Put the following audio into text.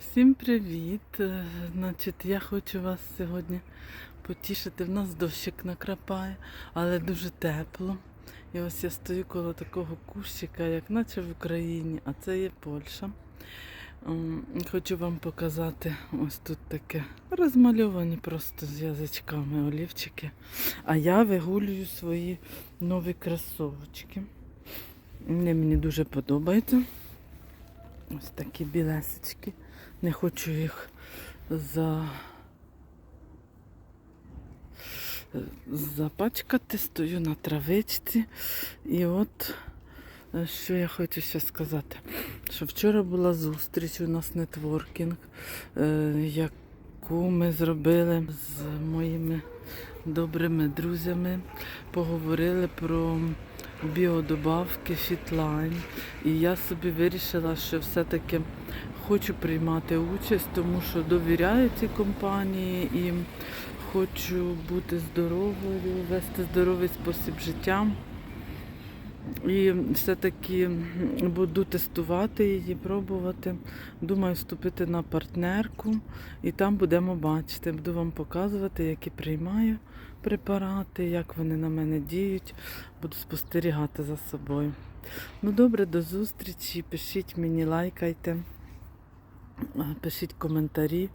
Всім привіт! Е, Значить, я хочу вас сьогодні потішити. В нас дощик накрапає, але дуже тепло. І ось я стою коло такого кущика, як наче в Україні, а це є Польща. Хочу вам показати ось тут таке розмальовані просто з язичками олівчики. А я вигулюю свої нові кросовочки. Вони мені дуже подобаються. Ось такі білесечки. Не хочу їх за... запачкати, стою на травичці. І от е, що я хочу ще сказати. Що вчора була зустріч у нас нетворкінг, е, яку ми зробили з моїми добрими друзями. Поговорили про біодобавки фітлайн. І я собі вирішила, що все-таки хочу приймати участь, тому що довіряю цій компанії і хочу бути здоровою, вести здоровий спосіб життя. І все-таки буду тестувати її, пробувати. Думаю, вступити на партнерку і там будемо бачити. Буду вам показувати, які приймаю препарати, як вони на мене діють. Буду спостерігати за собою. Ну добре, до зустрічі. Пишіть мені, лайкайте, пишіть коментарі.